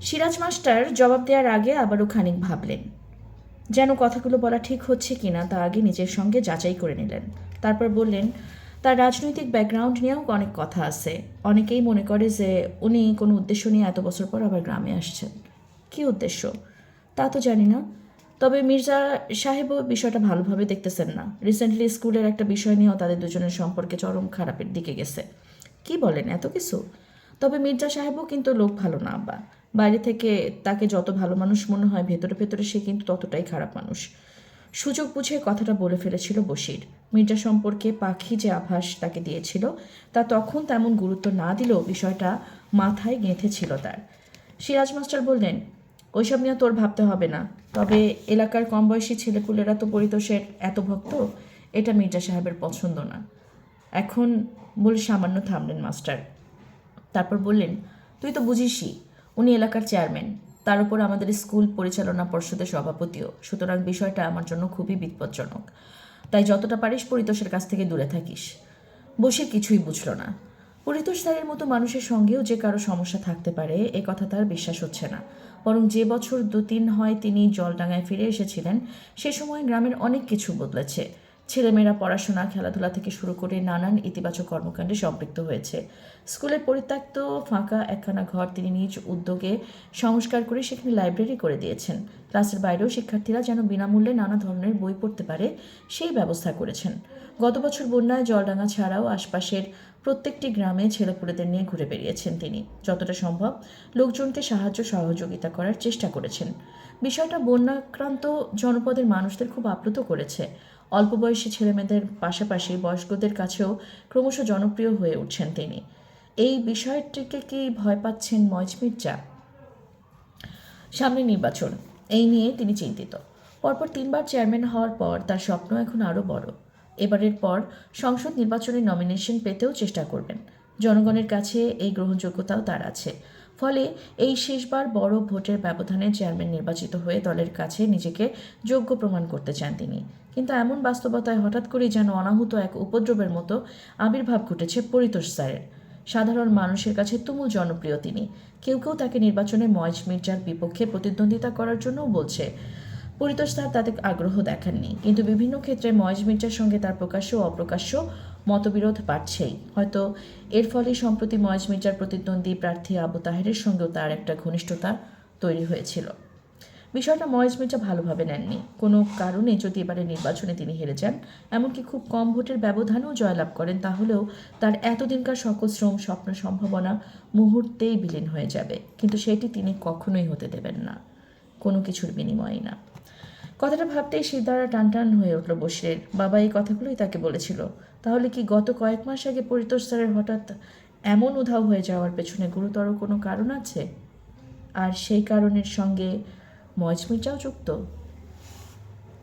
Siraj master জবাব দেওয়ার আগে আবারও খানিক ভাবলেন। যেন কথাগুলো বলা ঠিক হচ্ছে কিনা তা আগে নিজের সঙ্গে যাচাই করে নিলেন। তারপর বললেন, তার রাজনৈতিক ব্যাকগ্রাউন্ড নিয়েও অনেক কথা আছে। অনেকেই মনে করে যে উনি কোনো উদ্দেশ্য নিয়ে এত বছর পর আবার গ্রামে আসছেন। কি উদ্দেশ্য? তা তো জানি না। তবে মির্জা সাহেবও বিষয়টা ভালোভাবে দেখতেছেন না। রিসেন্টলি স্কুলের একটা বিষয় নিয়েও তাদের দুজনের সম্পর্কে চরম খারাপের দিকে গেছে। কি বলেন, এত কিছু? তবে মির্জা সাহেবও কিন্তু লোক ভালো না, আব্বা। বাইরে থেকে তাকে যত ভালো মানুষ মনে হয়, ভেতরে ভেতরে সে কিন্তু ততটাই খারাপ মানুষ। সুযোগ বুঝে কথাটা বলে ফেলেছিল বশির। মির্জা সম্পর্কে পাখি যে আভাস তাকে দিয়েছিল, তা তখন তেমন গুরুত্ব না দিলেও বিষয়টা মাথায় গেঁথেছিল তার। সিরাজ মাস্টার বললেন, ওইসব নিয়ে তোর ভাবতে হবে না। তবে এলাকার কম বয়সী ছেলেপুলেরা তো পরিতোষের এত ভক্ত, এটা মির্জা সাহেবের পছন্দ না। এখন বলে সামান্য থামলেন মাস্টার। তারপর বললেন, তুই তো বুঝিসই উনি এলাকার চেয়ারম্যান। তার উপর আমাদের স্কুল পরিচালনা পর্ষদের সভাপতিও। সুতরাং বিষয়টা আমার জন্য খুবই বিপজ্জনক। তাই যতটা পারিস পরিতোষের কাছ থেকে দূরে থাকিস। বসে কিছুই বুঝল না। পরিতোষ স্যারের মতো মানুষের সঙ্গেও যে কারও সমস্যা থাকতে পারে, এ কথা তার বিশ্বাস হচ্ছে না। বরং যে বছর দু তিন হয় তিনি জলডাঙ্গায় ফিরে এসেছিলেন, সে সময় গ্রামের অনেক কিছু বদলেছে। ছেলেমেয়েরা পড়াশোনা, খেলাধুলা থেকে শুরু করে নানান ইতিবাচক কর্মকাণ্ডে সম্পৃক্ত হয়েছে। স্কুলের পরিত্যক্ত ফাঁকা একখানা ঘর তিনি নিজ উদ্যোগে সংস্কার করে সেখানে লাইব্রেরি করে দিয়েছেন। ক্লাসের বাইরেও শিক্ষার্থীরা যেন বিনামূল্যে নানা ধরনের বই পড়তে পারে, সেই ব্যবস্থা করেছেন। গত বছর বন্যায় জলডাঙ্গা ছাড়াও আশপাশের প্রত্যেকটি গ্রামে ছেলেপুলেদের নিয়ে ঘুরে বেরিয়েছেন তিনি। যতটা সম্ভব লোকজনকে সাহায্য সহযোগিতা করার চেষ্টা করেছেন। বিষয়টা বন্যাক্রান্ত জনপদের মানুষদের খুব আপ্লুত করেছে। অল্প বয়সী ছেলেমেয়েদের পাশাপাশি বয়স্কদের কাছেও ক্রমশ জনপ্রিয় হয়ে উঠছেন তিনি। এই বিষয়টিকে কি ভয় পাচ্ছেন ময়জ মির্জা? সামনে নির্বাচন। এই নিয়ে তিনি চিন্তিত। পরপর তিনবার চেয়ারম্যান হওয়ার পর তার স্বপ্ন এখন আরও বড়। এবারের পর সংসদ নির্বাচনে নমিনেশন পেতেও চেষ্টা করবেন। জনগণের কাছে এই গ্রহণযোগ্যতাও তার আছে। ফলে এই শেষবার বড় ভোটের ব্যবধানে চেয়ারম্যান নির্বাচিত হয়ে দলের কাছে নিজেকে যোগ্য প্রমাণ করতে চান তিনি। কিন্তু এমন বাস্তবতায় হঠাৎ করেই যেন অনাহুত এক উপদ্রবের মতো আবির্ভাব ঘটেছে পরিতোষ স্যারের। সাধারণ মানুষের কাছে তুমুল জনপ্রিয় তিনি। কেউ কেউ তাকে নির্বাচনে ময়েজ মির্জার বিপক্ষে প্রতিদ্বন্দ্বিতা করার জন্যও বলছে। পরিতোষ স্যার তাতে আগ্রহ দেখাননি। কিন্তু বিভিন্ন ক্ষেত্রে ময়েজ মির্জার সঙ্গে তার প্রকাশ্য অপ্রকাশ্য মতবিরোধ বাড়ছেই হয়তো এর ফলে সম্প্রতি ময়েজ মির্জার প্রতিদ্বন্দ্বী প্রার্থী আবু তাহেরের সঙ্গেও তার একটা ঘনিষ্ঠতা তৈরি হয়েছিল। বিষয়টা ময়েজ মির্জা ভালোভাবে নেননি। কোনো কারণে যদি এবারে নির্বাচনে তিনি হেরে যান, এমনকি খুব কম ভোটের ব্যবধানেও জয়লাভ করেন, তাহলেও তার এতদিনকার সকল শ্রম, স্বপ্ন, সম্ভাবনা মুহূর্তেই বিলীন হয়ে যাবে। কিন্তু সেটি তিনি কখনোই হতে দেবেন না। কোনো কিছুর বিনিময়ে না। কথাটা ভাবতেই শিরদাঁড়া টান টান হয়ে উঠল বসিরের বাবা এই কথাগুলোই তাকে বলেছিল। তাহলে কি গত কয়েক মাস আগে পরিতোষ স্যারের হঠাৎ এমন উধাও হয়ে যাওয়ার পেছনে গুরুতর কোনো কারণ আছে? আর সেই কারণের সঙ্গে মজমিটাও যুক্ত?